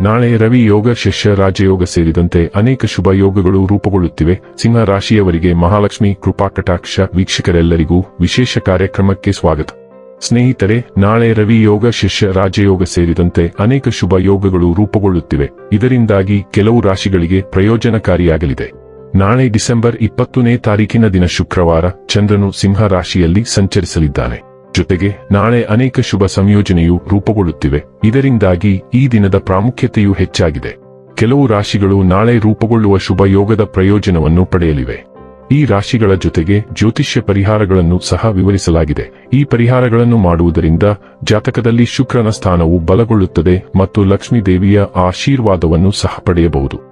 ನಾಳೆ ರವಿ ಯೋಗ, ಶಿಷ್ಯ, ರಾಜಯೋಗ ಸೇರಿದಂತೆ ಅನೇಕ ಶುಭ ಯೋಗಗಳು ರೂಪುಗೊಳ್ಳುತ್ತಿವೆ. ಸಿಂಹ ರಾಶಿಯವರಿಗೆ ಮಹಾಲಕ್ಷ್ಮಿ ಕೃಪಾ ಕಟಾಕ್ಷ ವೀಕ್ಷಕರೆಲ್ಲರಿಗೂ ವಿಶೇಷ ಕಾರ್ಯಕ್ರಮಕ್ಕೆ ಸ್ವಾಗತ. ಸ್ನೇಹಿತರೆ, ನಾಳೆ ರವಿ ಯೋಗ, ಶಿಷ್ಯ, ರಾಜಯೋಗ ಸೇರಿದಂತೆ ಅನೇಕ ಶುಭ ಯೋಗಗಳು ರೂಪುಗೊಳ್ಳುತ್ತಿವೆ. ಇದರಿಂದಾಗಿ ಕೆಲವು ರಾಶಿಗಳಿಗೆ ಪ್ರಯೋಜನಕಾರಿಯಾಗಲಿದೆ. ನಾಳೆ ಡಿಸೆಂಬರ್ ಇಪ್ಪತ್ತನೇ ತಾರೀಕಿನ ದಿನ ಶುಕ್ರವಾರ ಚಂದ್ರನು ಸಿಂಹ ರಾಶಿಯಲ್ಲಿ ಸಂಚರಿಸಲಿದ್ದಾನೆ. ಜೊತೆಗೆ ನಾಳೆ ಅನೇಕ ಶುಭ ಸಂಯೋಜನೆಯು ರೂಪುಗೊಳ್ಳುತ್ತಿವೆ. ಇದರಿಂದಾಗಿ ಈ ದಿನದ ಪ್ರಾಮುಖ್ಯತೆಯು ಹೆಚ್ಚಾಗಿದೆ. ಕೆಲವು ರಾಶಿಗಳು ನಾಳೆ ರೂಪುಗೊಳ್ಳುವ ಶುಭ ಯೋಗದ ಪ್ರಯೋಜನವನ್ನು ಪಡೆಯಲಿವೆ. ಈ ರಾಶಿಗಳ ಜೊತೆಗೆ ಜ್ಯೋತಿಷ್ಯ ಪರಿಹಾರಗಳನ್ನು ಸಹ ವಿವರಿಸಲಾಗಿದೆ. ಈ ಪರಿಹಾರಗಳನ್ನು ಮಾಡುವುದರಿಂದ ಜಾತಕದಲ್ಲಿ ಶುಕ್ರನ ಸ್ಥಾನವು ಬಲಗೊಳ್ಳುತ್ತದೆ ಮತ್ತು ಲಕ್ಷ್ಮೀ ದೇವಿಯ ಆಶೀರ್ವಾದವನ್ನು ಸಹ ಪಡೆಯಬಹುದು.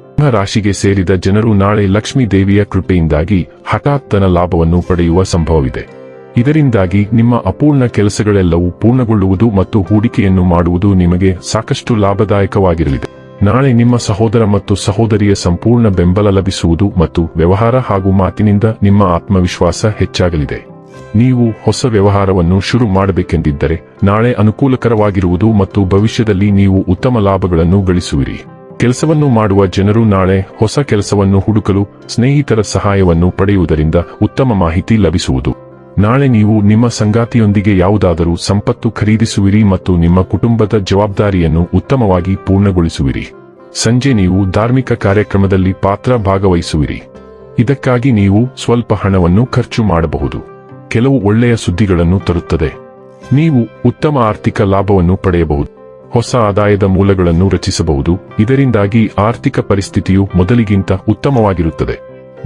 ಸಿಂಹ ರಾಶಿಗೆ ಸೇರಿದ ಜನರು ನಾಳೆ ಲಕ್ಷ್ಮೀ ದೇವಿಯ ಕೃಪೆಯಿಂದಾಗಿ ಹಠಾತ್ತನ ಲಾಭವನ್ನು ಪಡೆಯುವ ಸಂಭವವಿದೆ. ಇದರಿಂದಾಗಿ ನಿಮ್ಮ ಅಪೂರ್ಣ ಕೆಲಸಗಳೆಲ್ಲವೂ ಪೂರ್ಣಗೊಳ್ಳುವುದು ಮತ್ತು ಹೂಡಿಕೆಯನ್ನು ಮಾಡುವುದು ನಿಮಗೆ ಸಾಕಷ್ಟು ಲಾಭದಾಯಕವಾಗಿರಲಿದೆ. ನಾಳೆ ನಿಮ್ಮ ಸಹೋದರ ಮತ್ತು ಸಹೋದರಿಯ ಸಂಪೂರ್ಣ ಬೆಂಬಲ ಲಭಿಸುವುದು ಮತ್ತು ವ್ಯವಹಾರ ಹಾಗೂ ಮಾತಿನಿಂದ ನಿಮ್ಮ ಆತ್ಮವಿಶ್ವಾಸ ಹೆಚ್ಚಾಗಲಿದೆ. ನೀವು ಹೊಸ ವ್ಯವಹಾರವನ್ನು ಶುರು ಮಾಡಬೇಕೆಂದಿದ್ದರೆ ನಾಳೆ ಅನುಕೂಲಕರವಾಗಿರುವುದು ಮತ್ತು ಭವಿಷ್ಯದಲ್ಲಿ ನೀವು ಉತ್ತಮ ಲಾಭಗಳನ್ನು ಗಳಿಸುವಿರಿ. ಕೆಲಸವನ್ನು ಮಾಡುವ ಜನರು ನಾಳೆ ಹೊಸ ಕೆಲಸವನ್ನು ಹುಡುಕಲು ಸ್ನೇಹಿತರ ಸಹಾಯವನ್ನು ಪಡೆಯುವುದರಿಂದ ಉತ್ತಮ ಮಾಹಿತಿ ಲಭಿಸುವುದು. ನಾಳೆ ನೀವು ನಿಮ್ಮ ಸಂಗಾತಿಯೊಂದಿಗೆ ಯಾವುದಾದರೂ ಸಂಪತ್ತು ಖರೀದಿಸುವಿರಿ ಮತ್ತು ನಿಮ್ಮ ಕುಟುಂಬದ ಜವಾಬ್ದಾರಿಯನ್ನು ಉತ್ತಮವಾಗಿ ಪೂರ್ಣಗೊಳಿಸುವಿರಿ. ಸಂಜೆ ನೀವು ಧಾರ್ಮಿಕ ಕಾರ್ಯಕ್ರಮದಲ್ಲಿ ಪಾತ್ರ ಭಾಗವಹಿಸುವಿರಿ. ಇದಕ್ಕಾಗಿ ನೀವು ಸ್ವಲ್ಪ ಹಣವನ್ನು ಖರ್ಚು ಮಾಡಬಹುದು. ಕೆಲವು ಒಳ್ಳೆಯ ಸುದ್ದಿಗಳನ್ನು ತರುತ್ತದೆ. ನೀವು ಉತ್ತಮ ಆರ್ಥಿಕ ಲಾಭವನ್ನು ಪಡೆಯಬಹುದು. ಹೊಸ ಆದಾಯದ ಮೂಲಗಳನ್ನು ರಚಿಸಬಹುದು. ಇದರಿಂದಾಗಿ ಆರ್ಥಿಕ ಪರಿಸ್ಥಿತಿಯು ಮೊದಲಿಗಿಂತ ಉತ್ತಮವಾಗಿರುತ್ತದೆ.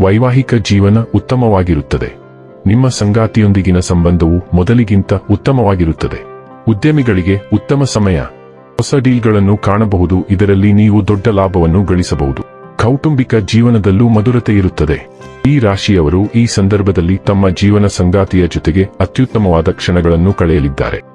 ವೈವಾಹಿಕ ಜೀವನ ಉತ್ತಮವಾಗಿರುತ್ತದೆ. ನಿಮ್ಮ ಸಂಗಾತಿಯೊಂದಿಗಿನ ಸಂಬಂಧವು ಮೊದಲಿಗಿಂತ ಉತ್ತಮವಾಗಿರುತ್ತದೆ. ಉದ್ಯಮಿಗಳಿಗೆ ಉತ್ತಮ ಸಮಯ. ಹೊಸ ಡೀಲ್ಗಳನ್ನು ಕಾಣಬಹುದು. ಇದರಲ್ಲಿ ನೀವು ದೊಡ್ಡ ಲಾಭವನ್ನು ಗಳಿಸಬಹುದು. ಕೌಟುಂಬಿಕ ಜೀವನದಲ್ಲೂ ಮಧುರತೆ ಇರುತ್ತದೆ. ಈ ರಾಶಿಯವರು ಈ ಸಂದರ್ಭದಲ್ಲಿ ತಮ್ಮ ಜೀವನ ಸಂಗಾತಿಯ ಜೊತೆಗೆ ಅತ್ಯುತ್ತಮವಾದ ಕ್ಷಣಗಳನ್ನು ಕಳೆಯಲಿದ್ದಾರೆ.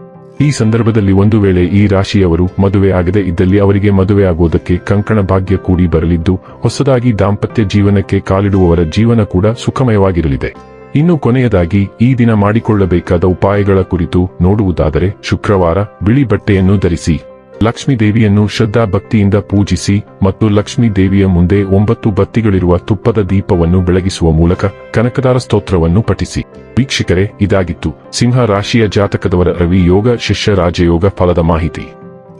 ಈ ಸಂದರ್ಭದಲ್ಲಿ ಒಂದು ವೇಳೆ ಈ ರಾಶಿಯವರು ಮದುವೆ ಆಗದೆ ಇದ್ದಲ್ಲಿ ಅವರಿಗೆ ಮದುವೆ ಆಗುವುದಕ್ಕೆ ಕಂಕಣ ಭಾಗ್ಯ ಕೂಡಿ ಬರಲಿದ್ದು, ಹೊಸದಾಗಿ ದಾಂಪತ್ಯ ಜೀವನಕ್ಕೆ ಕಾಲಿಡುವವರ ಜೀವನ ಕೂಡ ಸುಖಮಯವಾಗಿರಲಿದೆ. ಇನ್ನು ಕೊನೆಯದಾಗಿ, ಈ ದಿನ ಮಾಡಿಕೊಳ್ಳಬೇಕಾದ ಉಪಾಯಗಳ ಕುರಿತು ನೋಡುವುದಾದರೆ, ಶುಕ್ರವಾರ ಬಿಳಿ ಬಟ್ಟೆಯನ್ನು ಧರಿಸಿ. ಲಕ್ಷ್ಮೀ ದೇವಿಯನ್ನು ಶ್ರದ್ಧಾ ಭಕ್ತಿಯಿಂದ ಪೂಜಿಸಿ ಮತ್ತು ಲಕ್ಷ್ಮೀ ದೇವಿಯ ಮುಂದೆ ಒಂಬತ್ತು ಬತ್ತಿಗಳಿರುವ ತುಪ್ಪದ ದೀಪವನ್ನು ಬೆಳಗಿಸುವ ಮೂಲಕ ಕನಕದಾರ ಸ್ತೋತ್ರವನ್ನು ಪಠಿಸಿ. ವೀಕ್ಷಕರೇ, ಇದಾಗಿತ್ತು ಸಿಂಹ ರಾಶಿಯ ಜಾತಕದವರ ರವಿ ಯೋಗ ಶಿಷ್ಯ ರಾಜಯೋಗ ಫಲದ ಮಾಹಿತಿ.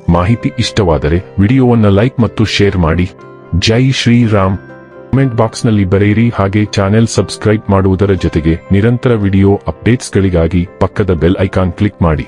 ಮಾಹಿತಿ ಇಷ್ಟವಾದರೆ ವಿಡಿಯೋವನ್ನು ಲೈಕ್ ಮತ್ತು ಶೇರ್ ಮಾಡಿ. ಜೈ ಶ್ರೀರಾಮ್. ಕಮೆಂಟ್ ಬಾಕ್ಸ್ನಲ್ಲಿ ಬರೆಯಿರಿ ಹಾಗೆ ಚಾನೆಲ್ ಸಬ್ಸ್ಕ್ರೈಬ್ ಮಾಡುವುದರ ಜೊತೆಗೆ ನಿರಂತರ ವಿಡಿಯೋ ಅಪ್ಡೇಟ್ಸ್ಗಳಿಗಾಗಿ ಪಕ್ಕದ ಬೆಲ್ ಐಕಾನ್ ಕ್ಲಿಕ್ ಮಾಡಿ.